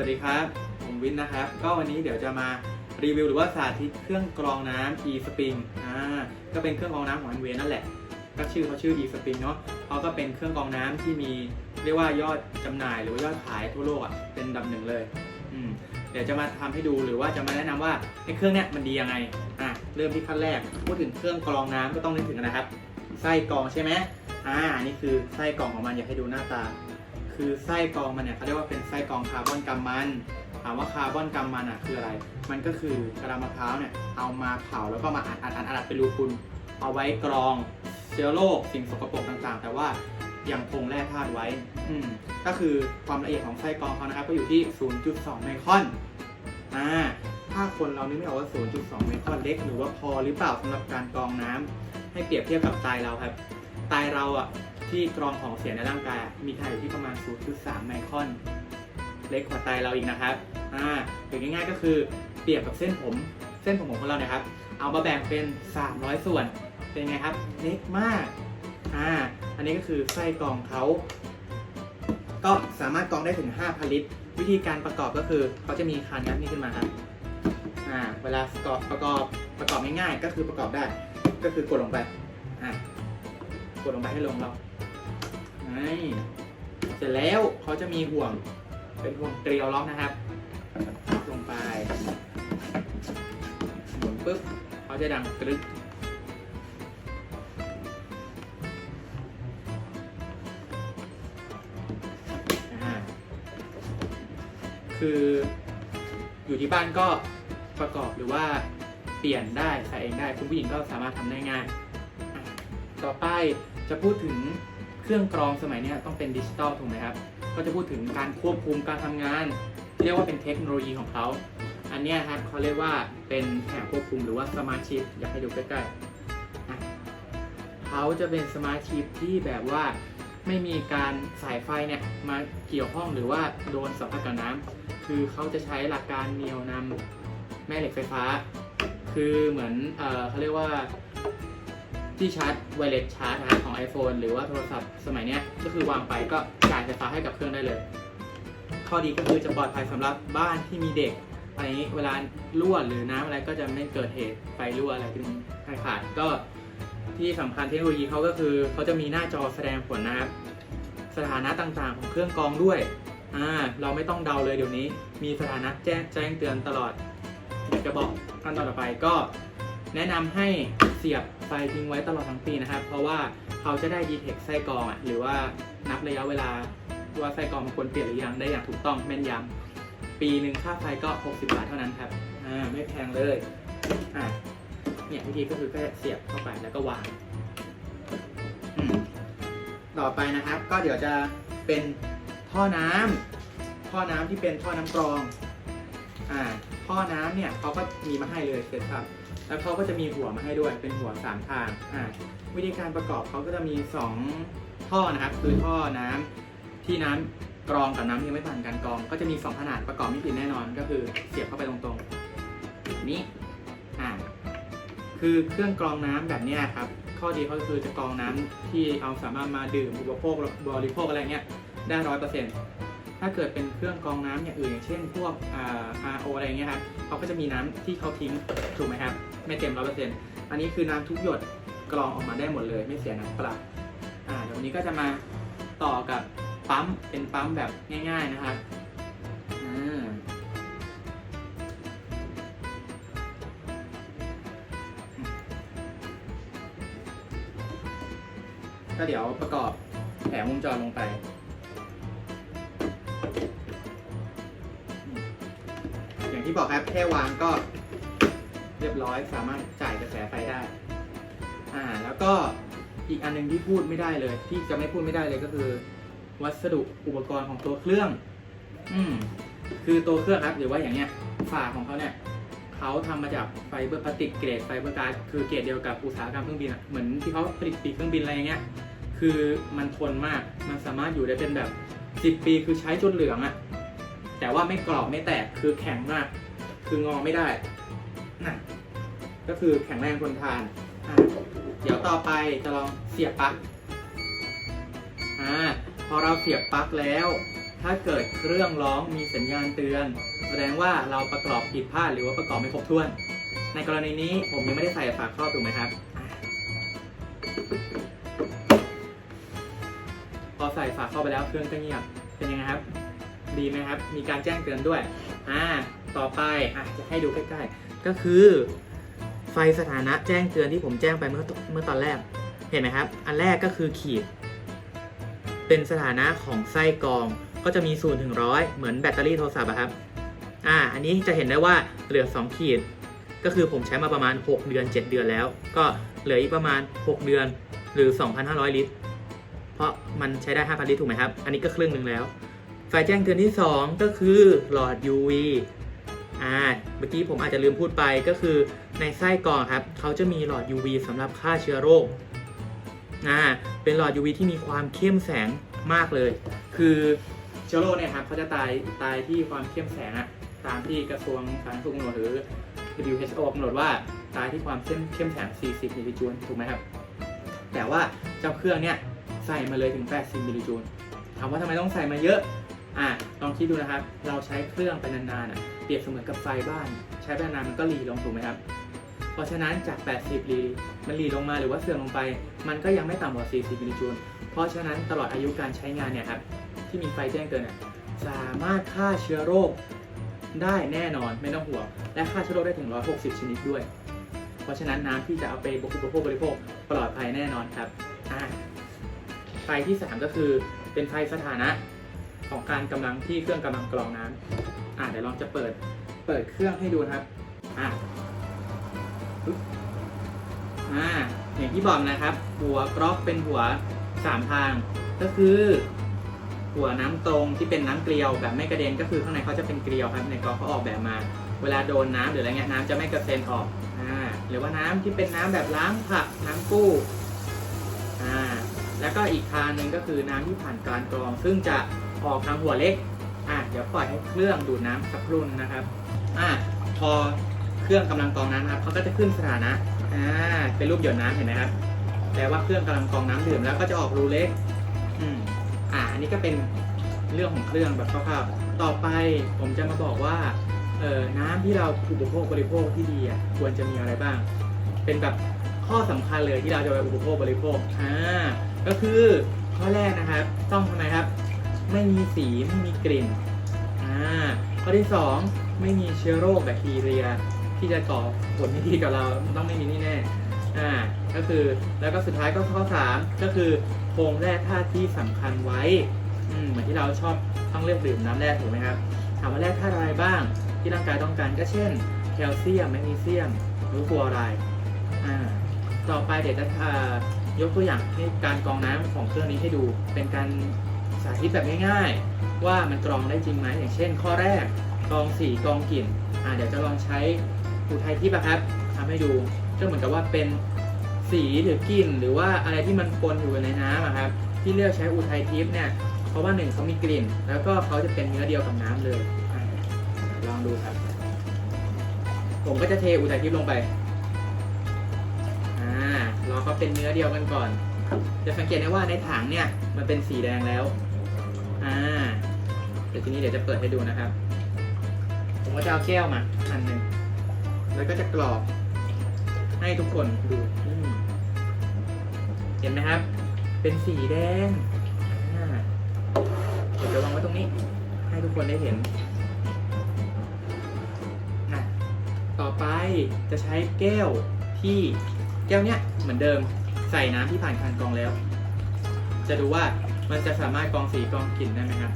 วัสดีครับ ผมวินนะครับ ก็วันนี้เดี๋ยวจะมารีวิวหรือว่าสาธิตเครื่องกรองน้ำ e-spring อ่า ก็เป็นเครื่องกรองน้ำของอันเวนั่นแหละ ก็ชื่อเขาชื่อ e-spring เนาะเขาก็เป็นเครื่องกรองน้ำที่มีเรียกว่ายอดจำหน่ายหรือว่ายอดขายทั่วโลกอะเป็นดับหนึ่งเลยอืมเดี๋ยวจะมาทำให้ดูหรือว่าจะมาแนะนำว่าไอ้เครื่องเนี้ยมันดียังไง อะเริ่มที่ขั้นแรก พูดถึงเครื่องกรองน้ำก็ต้องนึกถึงนะครับ ไส้กรองใช่ไหมอ่า นี่คือไส้กรองของมันอยากให้ดูหน้าตา คือไส้กรองมันเนี่ยเขาเรียกว่าเป็นไส้กรองคาร์บอนกัมมันถามว่าคาร์บอนกัมมันอะคืออะไร มันก็คือกระดามะพร้าวเนี่ยเอามาเผาแล้วก็มาอัดอัดอัดอัดเป็นรูพุนเอาไว้กรองเชื้อโรคสิ่งสกปรกต่างๆ แต่ว่ายังคงแร่ธาตุไว้ อืมก็คือความละเอียดของไส้กรองเขานะครับก็อยู่ที่ 0.2 ไมครอนอ่าถ้าคนเรานึกไม่ออกว่า 0.2 ไมครอนเล็ก หรือว่าพอหรือเปล่าสำหรับการกรองน้ำให้เปรียบเทียบกับไตเราครับไตเราอะ ที่กรองของเสียในร่างกาย มีขนาดอยู่ที่ประมาณ 0.3 ไมครอน เล็กกว่าไตเราอีกนะครับอ่าหรือง่ายๆก็คือเปรียบกับเส้นผม เส้นผมของเราเนี่ยครับ เอามาแบ่งเป็น 300 ส่วน เป็นไงครับ เล็กมากอ่าอันนี้ก็คือไส้กรองเขา ก็สามารถกรองได้ถึง 5,000 ลิตร วิธีการประกอบก็คือเขาจะมีคานงัดนี้ขึ้นมาครับอ่าเวลาประกอบประกอบประกอบง่ายๆ ก็คือประกอบได้ ก็คือกดลงไปอ่ากดลงไปให้ลงเรา เสร็จแล้วเขาจะมีห่วงเป็นห่วงเกลียวล็อกนะครับ ลงไปหมุนปุ๊บเขาจะดังกรึ๊ดอ่าคืออยู่ที่บ้านก็ประกอบหรือว่าเปลี่ยนได้ใส่เองได้คุณผู้หญิงก็สามารถทำได้ง่าย ต่อไปจะพูดถึง เครื่องกรองสมัยนี้ต้องเป็นดิจิตอลถูกไหมครับ ก็จะพูดถึงการควบคุมการทำงาน เรียกว่าเป็นเทคโนโลยีของเขา อันนี้ครับเขาเรียกว่าเป็นแผงควบคุมหรือว่าสมาร์ทชิปอยากให้ดูใกล้ๆเขาจะเป็นสมาร์ทชิปที่แบบว่าไม่มีการสายไฟเนี่ยมาเกี่ยวข้องหรือว่าโดนสัมผัสกับน้ำคือเขาจะใช้หลักการเหนี่ยวนำแม่เหล็กไฟฟ้า คือเหมือนเออเขาเรียกว่า ที่ชาร์จไวเลสชาร์จนะของ iPhone หรือว่าโทรศัพท์สมัยนี้ก็คือวางไปก็จ่ายไฟฟ้าให้กับเครื่องได้เลย ข้อดีก็คือจะปลอดภัยสำหรับบ้านที่มีเด็กอะไรนี้เวลารั่วหรือน้ำอะไรก็จะไม่เกิดเหตุไฟรั่วอะไรขึ้นขาดก็ที่สำคัญเทคโนโลยีเขาก็คือเขาจะมีหน้าจอแสดงผลนะครับสถานะต่างๆ ของเครื่องกรองด้วยอ่าเราไม่ต้องเดาเลยเดี๋ยวนี้ มีสถานะแจ้งแจ้งเตือนตลอดเดี๋ยวจะบอกขั้นตอนต่อไปก็ แนะนำให้เสียบ ไฟทิ้งไว้ตลอดทั้งปีนะครับ เพราะว่าเขาจะได้ดีเทคไส้กรองอะหรือว่านับระยะเวลาว่าไส้กรองมันควรเปลี่ยนหรือยังได้อย่างถูกต้องแม่นยำปีหนึ่งค่าไฟก็ 60 บาทเท่านั้นครับอ่าไม่แพงเลยอ่าเนี่ยวิธีก็คือแค่เสียบเข้าไปแล้วก็วางต่อไปนะครับ ก็เดี๋ยวจะเป็นท่อน้ำท่อน้ำที่เป็นท่อน้ำกรองอ่าท่อน้ำเนี่ยเขาก็มีมาให้เลยเสร็จครับ แล้วเขาก็จะมีหัวมาให้ด้วยเป็นหัวสามทางอ่าวิธีการประกอบเขาก็จะมีสองท่อนะครับ คือท่อน้ำที่น้ำกรองกับน้ำที่ยังไม่ผ่านการกรอง ก็จะมี 2 ขนาดประกอบไม่ผิดแน่นอนก็คือเสียบเข้าไปตรงๆนี้อ่าคือเครื่องกรองน้ำแบบเนี้ยครับ ข้อดีเขาคือจะกรองน้ำที่เอาสามารถมาดื่มอุปโภคบริโภคอะไรเงี้ยได้ร้อยเปอร์เซ็นต์ถ้าเกิดเป็นเครื่องกรองน้ำอย่างอื่นอย่างเช่น พวกอ่า RO อะไรเงี้ยครับเขาก็จะมีน้ำที่เขาทิ้งถูกไหมครับ ไม่เต็มร้อยเปอร์เซ็นต์อันนี้คือน้ำทุกหยดกรองออกมาได้หมดเลยไม่เสียน้ำเปล่าอ่าเดี๋ยววันนี้ก็จะมาต่อกับปั๊มเป็นปั๊มแบบง่าย ๆนะครับอ่าก็เดี๋ยวประกอบแผงวงจรลงไป อย่างที่บอกครับแค่วางก็ เรียบร้อยสามารถจ่ายกระแสไฟได้อ่าแล้วก็อีกอันหนึงที่พูดไม่ได้เลย ที่จะไม่พูดไม่ได้เลยก็คือ วัสดุอุปกรณ์ของตัวเครื่อง อืมคือตัวเครื่องครับหรือว่าอย่างเนี้ยฝาของเขาเนี่ยเขาทำมาจากไฟเบอร์พลาสติกเกรดไฟเบอร์การ์ดคือเกรดเดียวกับอุตสาหกรรมเครื่องบินอะเหมือนที่เขาผลิตปีกเครื่องบินอะไรอย่างเงี้ยคือมันทนมากมันสามารถอยู่ได้เป็นแบบ 10 ปีคือใช้จนเหลืองอะแต่ว่าไม่กรอบไม่แตกคือแข็งมาก คืองอไม่ได้ ก็คือแข็งแรงทนทานเดี๋ยวต่อไปจะลองเสียบปลั๊กพอเราเสียบปลั๊กแล้ว ถ้าเกิดเครื่องร้องมีสัญญาณเตือน แสดงว่าเราประกอบผิดพลาดหรือว่าประกอบไม่ครบถ้วน ในกรณีนี้ผมยังไม่ได้ใส่ฝาครอบถูกไหมครับ พอใส่ฝาครอบไปแล้วเครื่องก็เงียบเป็นยังไงครับ ดีไหมครับ มีการแจ้งเตือนด้วย อ่า ต่อไปอะจะให้ดูใกล้ๆ ก็คือไฟสถานะแจ้งเตือนที่ผมแจ้งไปเมื่อเมื่อตอนแรก เห็นไหมครับ อันแรกก็คือขีด เป็นสถานะของไส้กรอง ก็จะมี0ูนถึงร้อยเหมือนแบตเตอรี่โทรศัพท์ครับ อ่า อันนี้จะเห็นได้ว่าเหลือ 2 ขีด ก็คือผมใช้มาประมาณ 6 เดือน 7 เดือนแล้ว ก็เหลืออีกประมาณ 6 เดือนหรือ 2,500 ลิตร เพราะมันใช้ได้ 5,000 ลิตรถูกไหมครับ อันนี้ก็ครึ่งหนึ่งแล้ว ไฟแจ้งเตือนที่ 2 ก็คือหลอด UV อ่าเมื่อกี้ผมอาจจะลืมพูดไปก็คือในไส้กรองครับเขาจะมีหลอด UV สำหรับฆ่าเชื้อโรคอ่าเป็นหลอด UV ที่มีความเข้มแสงมากเลย คือเชื้อโรคเนี่ยครับเขาจะตายตายที่ความเข้มแสงอะตามที่กระทรวงสาธารณสุขกำหนดหรือ WHO กำหนดว่าตายที่ความเข้มเข้มแสง 40 มิลลิจูลถูกไหมครับ แต่ว่าเจ้าเครื่องเนี่ยใส่มาเลยถึง 80 มิลลิจูลถามว่าทำไมต้องใส่มาเยอะอะลองคิดดูนะครับ เราใช้เครื่องไปนานๆอะ เปรียบเสมือนกับไฟบ้าน ใช้ไปนานมันก็รีลงถูกไหมครับ เพราะฉะนั้นจาก 80 รีมันรีลงมาหรือว่าเสื่อมลงไป มันก็ยังไม่ต่ำกว่า 40 มิลลิจูล เพราะฉะนั้นตลอดอายุการใช้งานเนี่ยครับที่มีไฟแจ้งเตือนสามารถฆ่าเชื้อโรคได้แน่นอนไม่ต้องห่วงและฆ่าเชื้อโรคได้ถึง 160 ชนิดด้วย เพราะฉะนั้นน้ำที่จะเอาไปบริโภคบริโภคปลอดภัยแน่นอนครับไฟที่ 3 ก็คือเป็นไฟสถานะของการกำลังที่เครื่องกำลังกรองน้ำ อะเดี๋ยวลองจะเปิดเปิดเครื่องให้ดูนะครับอะอ่าอย่างที่บอกนะครับ หัวกรอกเป็นหัวสามทาง ก็คือ หัวน้ำตรงที่เป็นน้ำเกลียวแบบไม่กระเด็นก็คือข้างในเขาจะเป็นเกลียวครับในกรองเขาออกแบบมา เวลาโดนน้ำหรืออะไรเงี้ยน้ำจะไม่กระเซ็นออกอ่าหรือว่าน้ำที่เป็นน้ำแบบล้างผักน้ำกู้อ่าแล้วก็อีกทางหนึ่งก็คือน้ำที่ผ่านการกรอง ซึ่งจะออกทางหัวเล็ก ดี๋ยวปล่อยให้เครื่องดูดน้ำสักครู่นนะครับอ่าพอเครื่องกำลังกรองน้ำครับเขาก็จะขึ้นสถานะอ่าเป็นรูปหยดน้ำเห็นไหมครับแปลว่าเครื่องกำลังกรองน้ำดื่มแล้วก็จะออกรูเล็กอืมอ่าอันนี้ก็เป็นเรื่องของเครื่องแบบคร่าวๆต่อไปผมจะมาบอกว่าเอ่อน้ำที่เราอุปโภคบริโภคที่ดีอะควรจะมีอะไรบ้าง เป็นแบบข้อสำคัญเลยที่เราจะไปอุปโภคบริโภคอ่าก็คือข้อแรกนะครับ ต้องทำไมครับ ไม่มีสีไม่มีกลิ่น ข้อที่สองไม่มีเชื้อโรคแบคทีเรีย ที่จะก่อผลไม่ดีกับเราต้องไม่มีนี่แน่อ่าก็คือแล้วก็สุดท้ายก็ข้อสามก็คือโครงแร่ธาตุที่สำคัญไว้อืมเหมือนที่เราชอบต้องเลือกดื่มน้ำแร่ถูกไหมครับถามว่าแร่ธาตุอะไรบ้าง ที่ร่างกายต้องการก็เช่น แคลเซียมแมกนีเซียมหรือฟลูออไรด์อ่าต่อไปเดี๋ยวจะยกตัวอย่างให้การกรองน้ำของเครื่องนี้ให้ดูเป็นการาธิตแบบง่ายๆ ว่ามันกรองได้จริงไหมอย่างเช่น ข้อแรกกรองสีกรองกลิ่นอ่าเดี๋ยวจะลองใช้อุทัยทิพย์อะครับทำให้ดูก็เหมือนกับว่าเป็นสีหรือกลิ่นหรือว่าอะไรที่มันปนอยู่ในน้ำอะครับที่เลือกใช้อุทัยทิพย์เนี่ยเพราะว่าหนึ่งเขามีกลิ่น แล้วก็เขาจะเป็นเนื้อเดียวกับน้ำเลยอลองดูครับ ผมก็จะเทอุทัยทิพย์ลงไปอ่ารอเขาเป็นเนื้อเดียวกันก่อน จะสังเกตได้ว่าในถังเนี่ยมันเป็นสีแดงแล้ว อ่า เดี๋ยวทีนี้เดี๋ยวจะเปิดให้ดูนะครับ ผมก็จะเอาแก้วมาอันหนึ่งแล้วก็จะกรอกให้ทุกคนดูเห็นไหมครับ เป็นสีแดงเดี๋ยวจะวางไว้ตรงนี้ ให้ทุกคนได้เห็นอะต่อไปจะใช้แก้วที่แก้วเนี้ยเหมือนเดิมใส่น้ำที่ผ่านการกรองแล้ว จะดูว่า มันจะสามารถกรองสีกรองกลิ่นได้ไหมครับ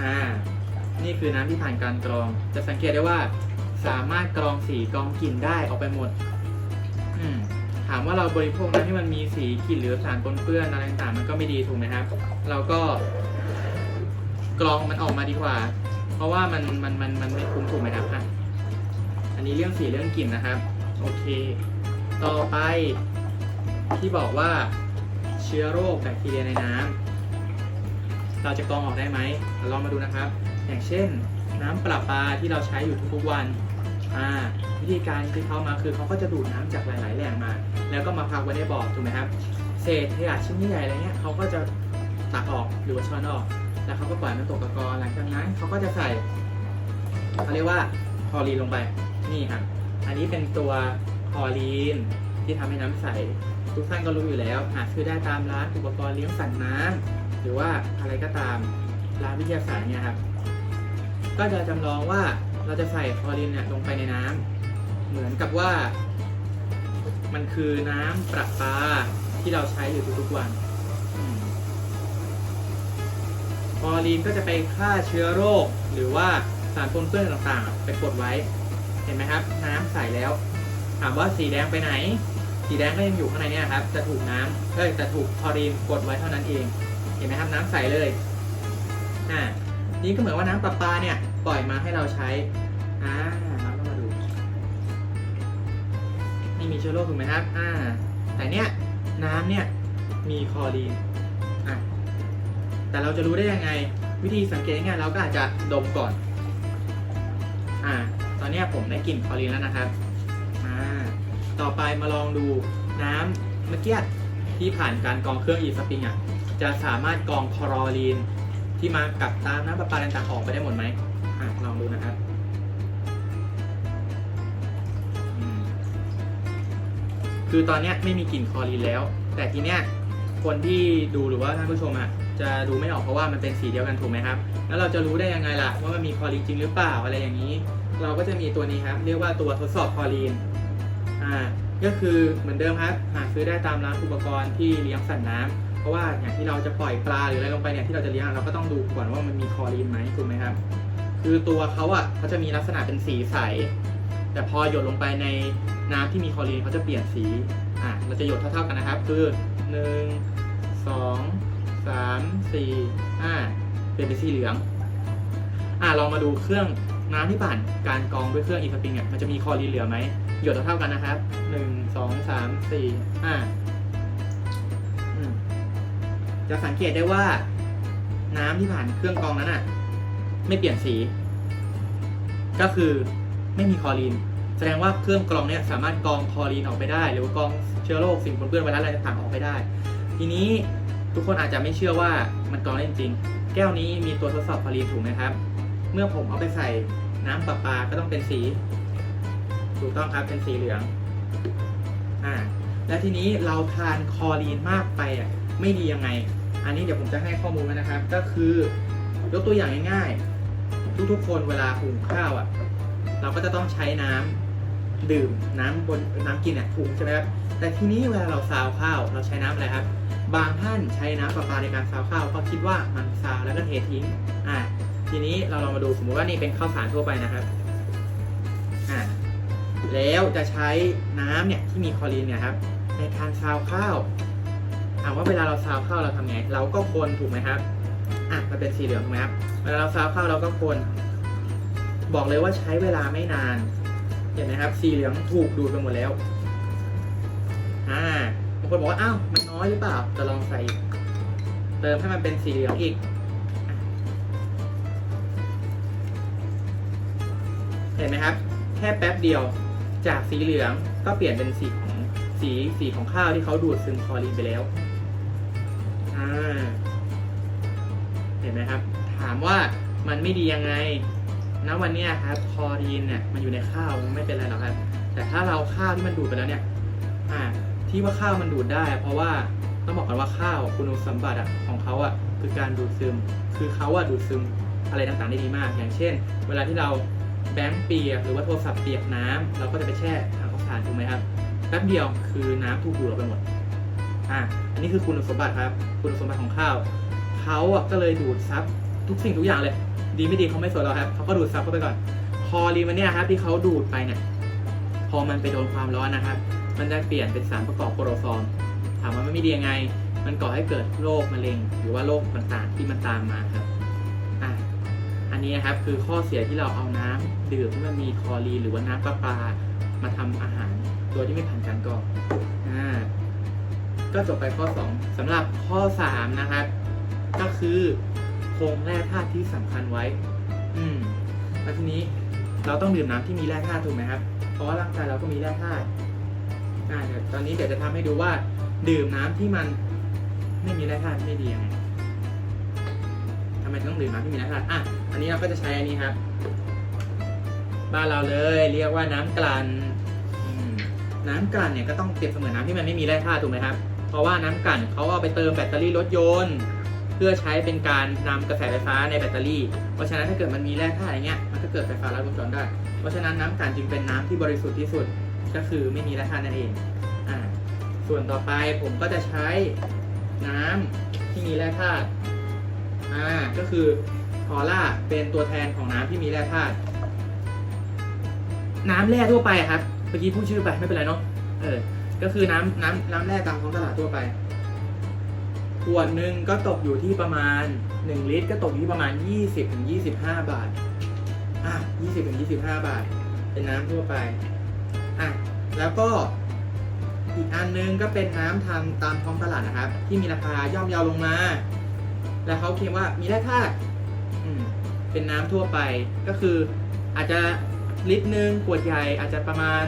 อ่า นี่คือน้ำที่ผ่านการกรอง จะสังเกตได้ว่าสามารถกรองสีกรองกลิ่นได้ออกไปหมด อืมถามว่าเราบริโภคน้ำที่มันมีสีกลิ่นหรือสารปนเปื้อนอะไรต่างๆมันก็ไม่ดีถูกไหมครับ เราก็กรองมันออกมาดีกว่า เพราะว่ามันมันมันมันไม่คุ้มถูกไหมครับอะอันนี้เรื่องสีเรื่องกลิ่นนะครับ โอเค ต่อไปที่บอกว่าเชื้อโรคแบคทีเรียในน้ำเราจะกรองออกได้ไหมเราลองมาดูนะครับ อย่างเช่น น้ำประปาที่เราใช้อยู่ทุกๆวันวิธีการที่เขามาคือเขาก็จะดูดน้ำจากหลาย ๆ แหล่งมา แล้วก็มาพักไว้ในบ่อถูกไหมครับ เศษขยะชิ้นใหญ่อะไรเงี้ยเขาก็จะตักออกหรือว่าช้อนออก แล้วเขาก็ปล่อยมันตกตะกอนหลังจากนั้นเขาก็จะใส่เขาเรียกว่าคลอรีนลงไปนี่ครับอันนี้เป็นตัว คลอรีน ที่ทำให้น้ำใส ทุกท่านก็รู้อยู่แล้ว หาซื้อได้ตามร้านอุปกรณ์เลี้ยงสัตว์น้ำหรือว่าอะไรก็ตามร้านวิทยาศาสตร์เนี่ยครับ ก็จะจำลองว่าเราจะใส่คลอรีนเนี่ยลงไปในน้ำเหมือนกับว่า มันคือน้ำประปาที่เราใช้อยู่ทุกๆวันคลอรีนก็จะไปฆ่าเชื้อโรค หรือว่าสารปนเปื้อนต่างๆ ไปกดไว้ เห็นไหมครับ น้ำใสแล้ว ถามว่าสีแดงไปไหน สีแดงก็ยังอยู่ข้างในเนี่ยครับ จะถูกน้ำเอ้ยจะถูกคลอรีนกดไว้เท่านั้นเอง เห็นไหมครับน้ำใสเลย อ่า นี่ก็เหมือนว่าน้ำประปาเนี่ยปล่อยมาให้เราใช้ อ่าเราก็มาดูไม่มีเชื้อโรคถูกไหมครับ อ่า แต่เนี้ยน้ำเนี่ยมีคลอรีน อะ แต่เราจะรู้ได้ยังไง วิธีสังเกตง่ายเราก็อาจจะดมก่อน อ่า ตอนเนี้ยผมได้กลิ่นคลอรีนแล้วนะครับ ต่อไปมาลองดูน้ำเมื่อกี้ที่ผ่านการกรองเครื่องอีสปริงอะจะสามารถกรองคลอรีน ที่มากับตามน้ำประปาต่างๆออกไปได้หมดไหมอะลองดูนะครับคือตอนนี้ไม่มีกลิ่นคลอรีนแล้ว แต่ทีเนี้ยคนที่ดูหรือว่าท่านผู้ชมอะจะดูไม่ออกเพราะว่ามันเป็นสีเดียวกันถูกไหมครับ แล้วเราจะรู้ได้ยังไงล่ะว่ามันมีคลอรีนจริงหรือเปล่าอะไรอย่างนี้ เราก็จะมีตัวนี้ครับ เรียกว่าตัวทดสอบคลอรีน อ่าก็คือเหมือนเดิมครับหาซื้อได้ตามร้านอุปกรณ์ที่เลี้ยงสัตว์น้ำเพราะว่าอย่างที่เราจะปล่อยปลาหรืออะไรลงไปเนี่ยที่เราจะเลี้ยงเราก็ต้องดูก่อนว่ามันมีคลอรีนไหมถูกไหมครับ คือตัวเขาอะเขาจะมีลักษณะเป็นสีใส แต่พอหยดลงไปในน้ำที่มีคลอรีนเขาจะเปลี่ยนสีอ่าเราจะหยดเท่าๆกันนะครับ คือหนึ่งสองสามสี่ห้าเปลี่ยนเป็นสีเหลืองอ่าลองมาดูเครื่อง น้ำที่ผ่านการกรองด้วยเครื่องอีสปริงเนี่ยมันจะมีคอรีนเหลือไหมหยดเท่ากันนะครับหนึ่งสองสามสี่ห้าจะสังเกตได้ว่า น้ำที่ผ่านเครื่องกรองนั้นอะ ไม่เปลี่ยนสี ก็คือไม่มีคอรีน แสดงว่าเครื่องกรองเนี่ยสามารถกรองคอรีนออกไปได้ หรือว่ากรองเชื้อโรคสิ่งปนเปื้อนไวรัสอะไรต่างๆออกไปได้ ทีนี้ทุกคนอาจจะไม่เชื่อว่ามันกรองได้จริง แก้วนี้มีตัวทดสอบคอรีนถูกไหมครับ เมื่อผมเอาไปใส่ น้ำประปาก็ต้องเป็นสี ถูกต้องครับเป็นสีเหลืองอ่าและทีนี้เราทานคอรีนมากไปอะไม่ดียังไง อันนี้เดี๋ยวผมจะให้ข้อมูลนะครับ ก็คือยกตัวอย่างง่ายๆ ทุกๆคนเวลาหุงข้าวอะ เราก็จะต้องใช้น้ำดื่มน้ำบนน้ำกินอะถุงใช่ไหมครับแต่ทีนี้เวลาเราซาวข้าวเราใช้น้ำอะไรครับ บางท่านใช้น้ำประปาในการซาวข้าวเพราะคิดว่ามันซาวแล้วก็เททิ้งอ่า ทีนี้เราลองมาดูสมมติว่านี่เป็นข้าวสารทั่วไปนะครับอ่าแล้วจะใช้น้ำเนี่ยที่มีคลอรีนเนี่ยครับ ในการซาวข้าวถามว่าเวลาเราซาวข้าวเราทำไง เราก็คนถูกไหมครับอะมันเป็นสีเหลืองถูกไหมครับเวลาเราซาวข้าวเราก็คน บอกเลยว่าใช้เวลาไม่นาน เห็นไหมครับ สีเหลืองถูกดูดไปหมดแล้วอ่าบางคนบอกว่าอ้าวมันน้อยหรือเปล่าจะลองใส่ เติมให้มันเป็นสีเหลืองอีก เห็นไหมครับ แค่แป๊บเดียวจากสีเหลืองก็เปลี่ยนเป็นสีของสีสีของข้าวที่เขาดูดซึมคลอรีนไปแล้วอ่าเห็นไหมครับ ถามว่ามันไม่ดียังไงณวันนี้ครับคลอรีนเนี่ยมันอยู่ในข้าวไม่เป็นไรหรอกครับ แต่ถ้าเราข้าวที่มันดูดไปแล้วเนี่ยอ่าที่ว่าข้าวมันดูดได้ เพราะว่าต้องบอกกันว่าข้าวคุณสมบัติอะของเขาอะคือการดูดซึม คือเขาอะดูดซึมอะไรต่างๆได้ดีมาก อย่างเช่น เวลาที่เรา แบงค์เปียกหรือว่าโทรศัพท์เปียกน้ำเราก็จะไปแช่ถังข้าวสารถูกไหมครับแป๊บเดียวคือน้ำถูกดูดออกไปหมดอ่าอันนี้คือคุณสมบัติครับ คุณสมบัติของข้าวเขาอะก็เลยดูดซับทุกสิ่งทุกอย่างเลย ดีไม่ดีเขาไม่สนเราครับเขาก็ดูดซับเข้าไปก่อนคอรีมันเนี่ยครับที่เขาดูดไปเนี่ยพอมันไปโดนความร้อนนะครับ มันจะเปลี่ยนเป็นสารประกอบโครฟอร์มถามว่ามันไม่ดียังไง มันก่อให้เกิดโรคมะเร็ง หรือว่าโรคต่างๆที่มันตามมาครับ นี้นะครับคือข้อเสียที่เราเอาน้ำดื่มที่มันมีคลอรีนหรือว่าน้ำประปามาทำอาหารโดยที่ไม่ผ่านการกรองอ่าก็จบไปข้อ 2สำหรับข้อ 3 นะครับ ก็คือคงแร่ธาตุที่สำคัญไว้ อืมแล้วทีนี้เราต้องดื่มน้ำที่มีแร่ธาตุถูกไหมครับ เพราะว่าร่างกายเราก็มีแร่ธาตุอ่าเดี๋ยวตอนนี้เดี๋ยวจะทำให้ดูว่า ดื่มน้ำที่มันไม่มีแร่ธาตุไม่ดียังไงทำไมต้องดื่มน้ำที่มีแร่ธาตุอะ อันนี้เราก็จะใช้อันนี้ครับ บ้านเราเลยเรียกว่าน้ำกลั่นน้ำกลั่นเนี่ยก็ต้องเปรียบเสมือนน้ำที่มันไม่มีแร่ธาตุถูกไหมครับ เพราะว่าน้ำกลั่นเขาเอาไปเติมแบตเตอรี่รถยนต์ เพื่อใช้เป็นการนำกระแสไฟฟ้าในแบตเตอรี่ เพราะฉะนั้นถ้าเกิดมันมีแร่ธาตุอย่างเงี้ยมันก็เกิดไฟฟ้าลัดวงจรได้ เพราะฉะนั้นน้ำกลั่นจึงเป็นน้ำที่บริสุทธิ์ที่สุดก็คือไม่มีแร่ธาตุนั่นเองอ่าส่วนต่อไปผมก็จะใช้น้ำที่มีแร่ธาตุอ่าก็คือ คอล่าเป็นตัวแทนของน้ำที่มีแร่ธาตุน้ำแร่ทั่วไปครับเมื่อกี้พูดชื่อไปไม่เป็นไรเนาะเออ ก็คือน้ำน้ำน้ำแร่ตามท้องตลาดทั่วไปขวดหนึ่งก็ตกอยู่ที่ประมาณ 1 ลิตร ก็ตกอยู่ที่ประมาณ 20ถึง25 บาทอะ20ถึง25 บาท เป็นน้ำทั่วไปอะแล้วก็อีกอันนึงก็เป็นน้ำทำตามท้องตลาดนะครับ ที่มีราคาย่อมเยาวลงมา แล้วเขาเคลมว่ามีแร่ธาตุ เป็นน้ำทั่วไปก็คืออาจจะลิตรหนึ่งขวดใหญ่อาจจะประมาณ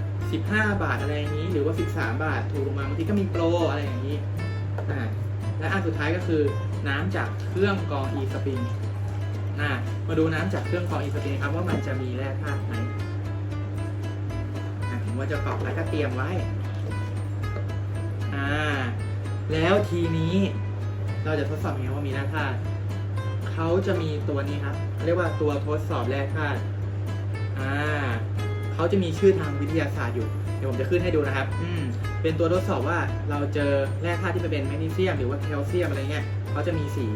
15 บาทอะไรอย่างนี้ หรือว่า 13 บาทถูกลงมาบางทีก็มีโปรอะไรอย่างนี้อ่าและอันสุดท้ายก็คือน้ำจากเครื่องกรอง e-spring อ่ามาดูน้ำจากเครื่องกรอง e-spring ครับว่ามันจะมีแร่ธาตุไหมอะผมว่าจะกรอกแล้วก็เตรียมไว้อ่าแล้วทีนี้เราจะทดสอบยังไงว่ามีแร่ธาตุ เขาจะมีตัวนี้ครับเรียกว่าตัวทดสอบแร่ธาตุอ่าเขาจะมีชื่อทางวิทยาศาสตร์อยู่ เดี๋ยวผมจะขึ้นให้ดูนะครับ อืมเป็นตัวทดสอบว่าเราเจอแร่ธาตุที่เป็นแมกนีเซียม หรือว่าแคลเซียมอะไรเงี้ยเขาจะมีสี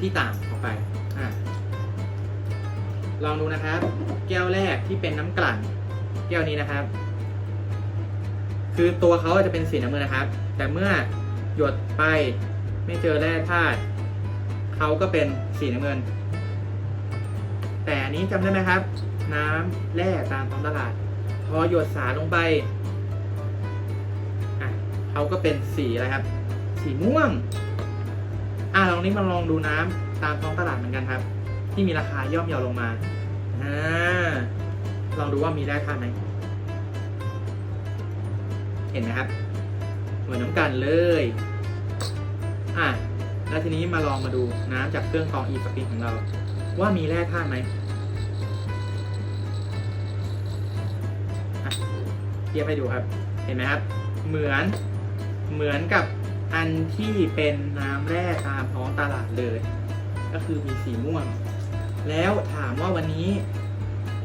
ที่ต่างออกไปอ่าลองดูนะครับ แก้วแรกที่เป็นน้ำกลั่น แก้วนี้นะครับ คือตัวเขาจะเป็นสีน้ำเงินนะครับ แต่เมื่อหยดไปไม่เจอแร่ธาตุ เขาก็เป็นสีน้ำเงิน แต่อันนี้จำได้ไหมครับ น้ำแร่ตามท้องตลาด พอหยดสารลงไปอะเขาก็เป็นสีอะไรครับ สีม่วง อะลองนี้มาลองดูน้ำตามท้องตลาดเหมือนกันครับ ที่มีราคาย่อมเยาลงมาอ่าลองดูว่ามีแร่ธาตุไหมเห็นไหมครับ เหมือนน้ำกันเลย อะ แล้วทีนี้มาลองมาดูน้ำจากเครื่องกรองอีสปริงของเรา ว่ามีแร่ธาตุไหมเทียบให้ดูครับ เห็นไหมครับ เหมือนเหมือนกับอันที่เป็นน้ำแร่ตามท้องตลาดเลย ก็คือมีสีม่วง แล้วถามว่าวันนี้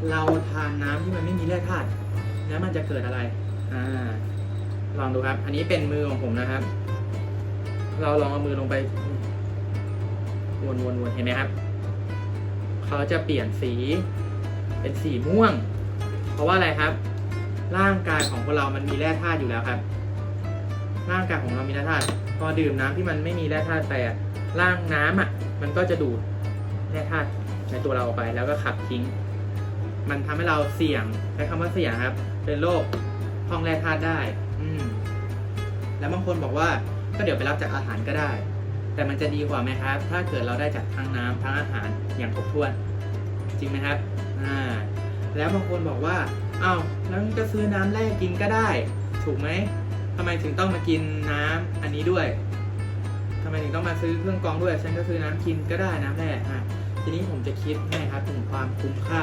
เราทานน้ำที่มันไม่มีแร่ธาตุแล้วมันจะเกิดอะไรอ่าลองดูครับ อันนี้เป็นมือของผมนะครับ เราลองเอามือลงไป วนวนวนเห็นไหมครับ เขาจะเปลี่ยนสีเป็นสีม่วง เพราะว่าอะไรครับ ร่างกายของคนเรามันมีแร่ธาตุอยู่แล้วครับ ร่างกายของเรามีแร่ธาตุพอดื่มน้ำที่มันไม่มีแร่ธาตุไปอะร่างน้ำอะ มันก็จะดูดแร่ธาตุในตัวเราออกไปแล้วก็ขับทิ้ง มันทำให้เราเสี่ยงใช้คำว่าเสี่ยงครับ เป็นโรคท้องแร่ธาตุได้ อืมแล้วบางคนบอกว่าก็เดี๋ยวไปรับจากอาหารก็ได้ แต่มันจะดีกว่าไหมครับ ถ้าเกิดเราได้จากทั้งน้ำทั้งอาหารอย่างครบถ้วน จริงไหมครับอ่าแล้วบางคนบอกว่าอ้าวแล้วก็ซื้อน้ำแร่กินก็ได้ ถูกไหมทำไมถึงต้องมากินน้ำอันนี้ด้วยทำไมถึงต้องมาซื้อเครื่องกรองด้วย ฉันก็ซื้อน้ำกินก็ได้น้ำแร่อะทีนี้ผมจะคิดให้ครับถึงความคุ้มค่า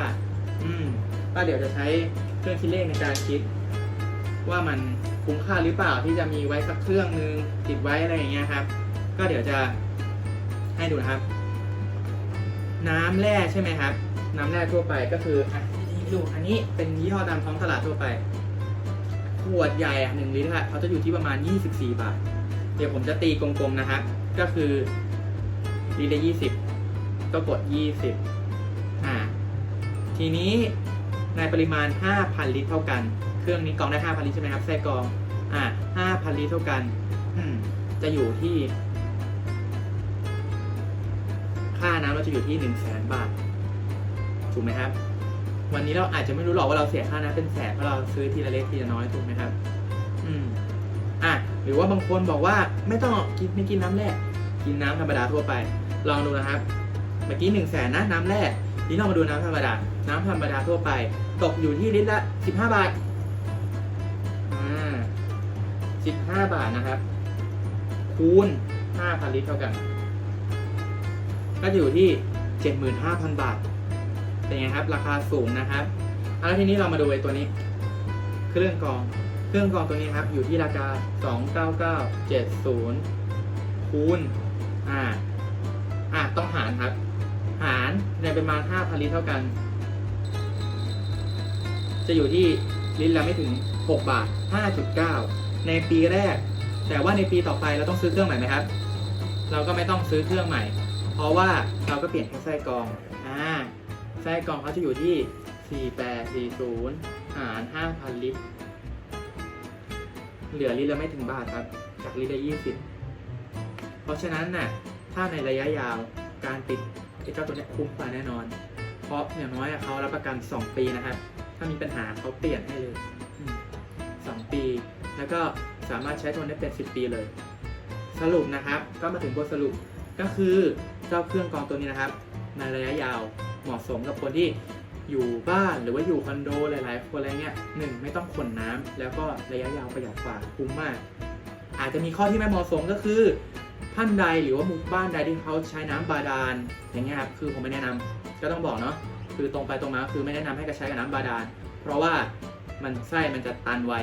อืมก็เดี๋ยวจะใช้เครื่องคิดเลขในการคิด ว่ามันคุ้มค่าหรือเปล่าที่จะมีไว้สักเครื่องนึงติดไว้อะไรอย่างเงี้ยครับ ก็เดี๋ยวจะให้ดูนะครับ น้ำแร่ใช่ไหมครับ น้ำแร่ทั่วไปก็คืออะดูอันนี้เป็นยี่ห้อตามท้องตลาดทั่วไป ขวดใหญ่อะหนึ่งลิตรอะเขาจะอยู่ที่ประมาณ 24 บาท เดี๋ยวผมจะตีกลมๆนะครับก็คือลิตรละ20ก็กด 20อ่าทีนี้ในปริมาณ 5,000 ลิตรเท่ากัน เครื่องนี้กรองได้ 5,000 ลิตรใช่ไหมครับไส้กรอง อ่า5,000 ลิตรเท่ากัน จะอยู่ที่ ค่าน้ำเราจะอยู่ที่1 0 0 0 0แสนบาท ถูกไหมครับ วันนี้เราอาจจะไม่รู้หรอกว่าเราเสียค่าน้ำเป็นแสนเพราะเราซื้อทีละเล็กทีละน้อยถูกไหมครับ อืมอะหรือว่าบางคนบอกว่าไม่ต้องกินไม่กินน้ำแร่กินน้ำธรรมดาทั่วไป ลองดูนะครับ เมื่อกี้หนึ่งแสนนะน้ำแร่นี้เรามาดูน้ำธรรมดา น้ำธรรมดาทั่วไป ตกอยู่ที่ลิตรละสิบห้าบาทอ่า15บาทนะครับ คูณ5,000ลิตรเท่ากัน ก็อยู่ที่ 75,000 บาท เป็นไงครับ ราคาสูงนะครับแล้วทีนี้เรามาดูไอ้ตัวนี้ เครื่องกรอง เครื่องกรองตัวนี้ครับ อยู่ที่ราคา 29970 คูณ อ่า อ่าต้องหารครับ หารในปริมาณ5,000ลิตรเท่ากัน จะอยู่ที่ลิตรละไม่ถึง 6 บาท 5.9 ในปีแรก แต่ว่าในปีต่อไปเราต้องซื้อเครื่องใหม่ไหมครับ เราก็ไม่ต้องซื้อเครื่องใหม่ เพราะว่าเราก็เปลี่ยนแค่ไส้กรองอ่าไส้กรองเขาจะอยู่ที่ 4840 หาร 5,000 ลิตร เหลือลิตรละไม่ถึงบาทครับ จากลิตรละ20 เพราะฉะนั้นน่ะ ถ้าในระยะยาวการติดไอ้เจ้าตัวนี้คุ้มกว่าแน่นอน เพราะอย่างน้อยเขารับประกัน 2 ปีนะครับ ถ้ามีปัญหาเขาเปลี่ยนให้เลยอืมสองปี แล้วก็สามารถใช้ทนได้เป็น 10 ปีเลย สรุปนะครับ ก็มาถึงบทสรุป ก็คือเจ้าเครื่องกรองตัวนี้นะครับ ในระยะยาวเหมาะสมกับคนที่อยู่บ้านหรือว่าอยู่คอนโดหลาย ๆ คนอะไรเงี้ยหนึ่งไม่ต้องขนน้ำแล้วก็ระยะยาวประหยัดกว่าคุ้มมาก อาจจะมีข้อที่ไม่เหมาะสมก็คือท่านใดหรือว่าหมู่บ้านใดที่เขาใช้น้ำบาดาลอย่างเงี้ยครับคือผมไม่แนะนำก็ต้องบอกเนาะคือตรงไปตรงมาคือไม่แนะนำให้กระใช้กับน้ำบาดาลเพราะว่ามันไส้มันจะตันไว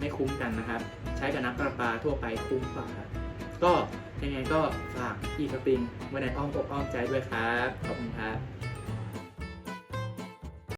ไม่คุ้มกันนะครับ ใช้กับน้ำประปาทั่วไปคุ้มกว่าครับ ก็ยังไงก็ฝากอีสปริงไว้ในอ้อมอกอ้อมใจด้วยครับ ขอบคุณครับ